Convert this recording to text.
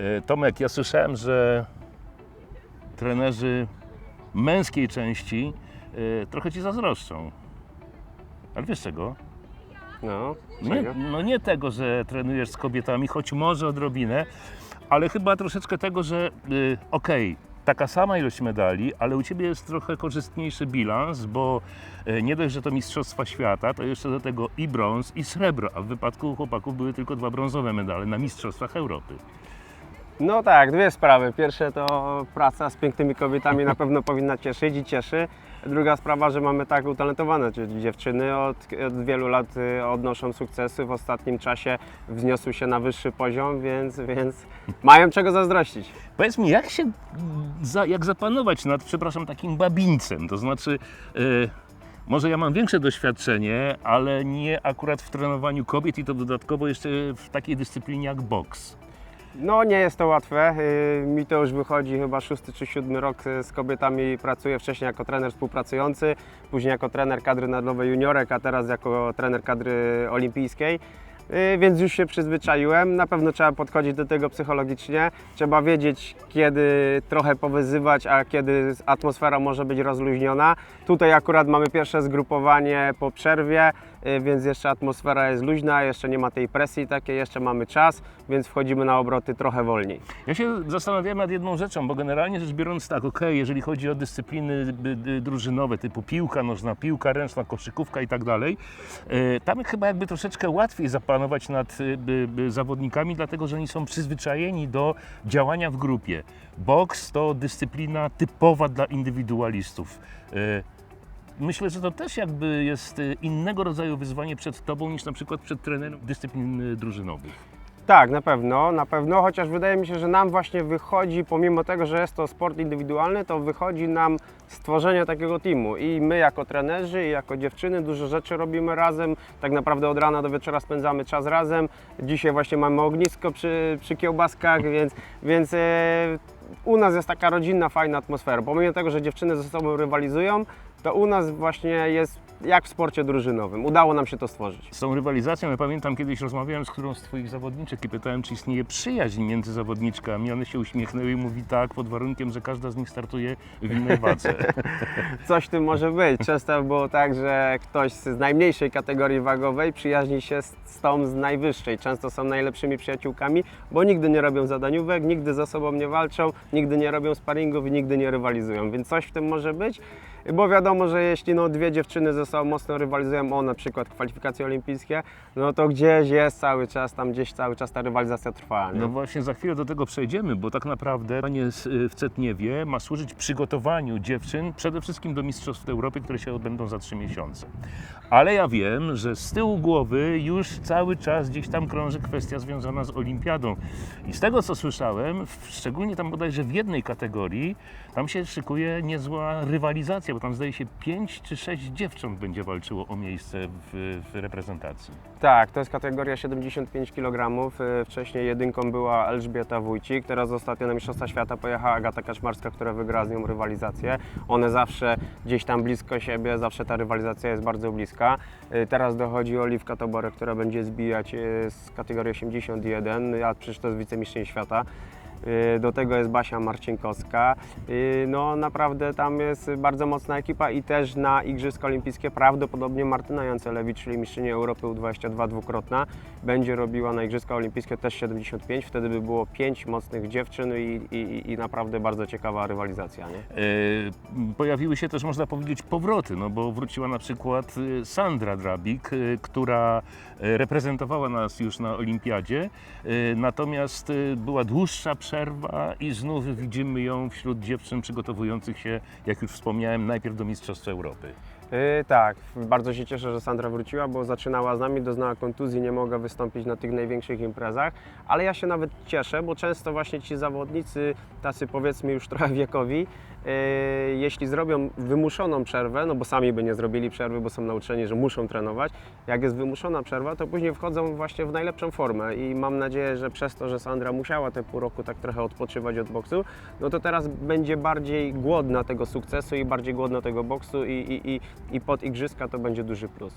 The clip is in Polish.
E, Tomek, ja słyszałem, że trenerzy męskiej części e, trochę ci zazdroszczą. Ale wiesz czego? No, Nie, no nie tego, że trenujesz z kobietami, choć może odrobinę, ale chyba troszeczkę tego, że y, okej, taka sama ilość medali, ale u Ciebie jest trochę korzystniejszy bilans, bo y, nie dość, że to Mistrzostwa Świata, to jeszcze do tego i brąz, i srebro, a w wypadku chłopaków były tylko dwa brązowe medale na Mistrzostwach Europy. No tak, dwie sprawy. Pierwsze to praca z pięknymi kobietami na pewno powinna cieszyć i cieszy. Druga sprawa, że mamy tak utalentowane dziewczyny od, od wielu lat y, odnoszą sukcesy. W ostatnim czasie wzniosły się na wyższy poziom, więc, więc mają czego zazdrościć. Powiedz mi, jak się, za, jak zapanować nad, przepraszam, takim babińcem? To znaczy, y, może ja mam większe doświadczenie, ale nie akurat w trenowaniu kobiet i to dodatkowo jeszcze w takiej dyscyplinie jak boks. No nie jest to łatwe. Y, Mi to już wychodzi chyba szósty czy siódmy rok y, z kobietami. Pracuję wcześniej jako trener współpracujący, później jako trener kadry narodowej juniorek, a teraz jako trener kadry olimpijskiej. Y, Więc już się przyzwyczaiłem. Na pewno trzeba podchodzić do tego psychologicznie. Trzeba wiedzieć, kiedy trochę powyzywać, a kiedy atmosfera może być rozluźniona. Tutaj akurat mamy pierwsze zgrupowanie po przerwie, y, więc jeszcze atmosfera jest luźna, jeszcze nie ma tej presji takiej, jeszcze mamy czas, więc wchodzimy na obroty trochę wolniej. Ja się zastanawiałem nad jedną rzeczą, bo generalnie rzecz biorąc tak, okej, jeżeli chodzi o dyscypliny drużynowe typu piłka nożna, piłka ręczna, koszykówka i tak dalej, y, tam chyba jakby troszeczkę łatwiej zapanować nad y, zawodnikami, dlatego że oni są przyzwyczajeni do działania w grupie. Boks to dyscyplina typowa dla indywidualistów. Y, Myślę, że to też jakby jest y, innego rodzaju wyzwanie przed Tobą niż na przykład przed trenerem dyscyplin drużynowych. Tak, na pewno, na pewno, chociaż wydaje mi się, że nam właśnie wychodzi, pomimo tego, że jest to sport indywidualny, to wychodzi nam stworzenie takiego teamu. I my jako trenerzy i jako dziewczyny dużo rzeczy robimy razem, tak naprawdę od rana do wieczora spędzamy czas razem, dzisiaj właśnie mamy ognisko przy, przy kiełbaskach, więc, więc e, u nas jest taka rodzinna, fajna atmosfera, pomimo tego, że dziewczyny ze sobą rywalizują, to u nas właśnie jest jak w sporcie drużynowym, udało nam się to stworzyć. Z tą rywalizacją, ja pamiętam kiedyś rozmawiałem z którąś z Twoich zawodniczek i pytałem, czy istnieje przyjaźń między zawodniczkami. One się uśmiechnęły i mówi tak, pod warunkiem, że każda z nich startuje w innej wadze. Coś w tym może być. Często było tak, że ktoś z najmniejszej kategorii wagowej przyjaźni się z, z tą z najwyższej. Często są najlepszymi przyjaciółkami, bo nigdy nie robią zadaniówek, nigdy ze sobą nie walczą, nigdy nie robią sparingów i nigdy nie rywalizują. Więc coś w tym może być, bo wiadomo, że jeśli no, dwie dziewczyny ze sobą mocno rywalizują, o na przykład kwalifikacje olimpijskie, no to gdzieś jest cały czas, tam gdzieś cały czas ta rywalizacja trwa. Nie? No właśnie, za chwilę do tego przejdziemy, bo tak naprawdę panie w Cetniewie ma służyć przygotowaniu dziewczyn przede wszystkim do Mistrzostw Europy, które się odbędą za trzy miesiące. Ale ja wiem, że z tyłu głowy już cały czas gdzieś tam krąży kwestia związana z olimpiadą. I z tego co słyszałem, szczególnie tam bodajże w jednej kategorii, tam się szykuje niezła rywalizacja, bo tam zdaje się pięć czy sześć dziewcząt będzie walczyło o miejsce w, w reprezentacji. Tak, to jest kategoria 75 kg. Y, Wcześniej jedynką była Elżbieta Wójcik, teraz ostatnio na Mistrzostwa Świata pojechała Agata Kaczmarska, która wygrała z nią rywalizację. One zawsze gdzieś tam blisko siebie, zawsze ta rywalizacja jest bardzo bliska. Y, Teraz dochodzi Oliwka Toborek, która będzie zbijać y, z kategorii 81, a przecież to jest wicemistrzyni świata. Y, Do tego jest Basia Marcinkowska. Y, No naprawdę tam jest bardzo mocna ekipa i też na Igrzyska Olimpijskie prawdopodobnie Martyna Jancelewicz, czyli mistrzyni Europy U22 dwukrotna, będzie robiła na Igrzyska Olimpijskie też 75. Wtedy by było pięć mocnych dziewczyn i, i, i naprawdę bardzo ciekawa rywalizacja. Nie? E, Pojawiły się też, można powiedzieć, powroty, no bo wróciła na przykład e, Sandra Drabik, e, która reprezentowała nas już na Olimpiadzie, natomiast była dłuższa przerwa i znów widzimy ją wśród dziewczyn przygotowujących się, jak już wspomniałem, najpierw do Mistrzostw Europy. Yy, tak, bardzo się cieszę, że Sandra wróciła, bo zaczynała z nami, doznała kontuzji, nie mogła wystąpić na tych największych imprezach, ale ja się nawet cieszę, bo często właśnie ci zawodnicy, tacy powiedzmy już trochę wiekowi, yy, jeśli zrobią wymuszoną przerwę, no bo sami by nie zrobili przerwy, bo są nauczeni, że muszą trenować, jak jest wymuszona przerwa, to później wchodzą właśnie w najlepszą formę i mam nadzieję, że przez to, że Sandra musiała te pół roku tak trochę odpoczywać od boksu, no to teraz będzie bardziej głodna tego sukcesu i bardziej głodna tego boksu i, i, i, i pod igrzyska to będzie duży plus.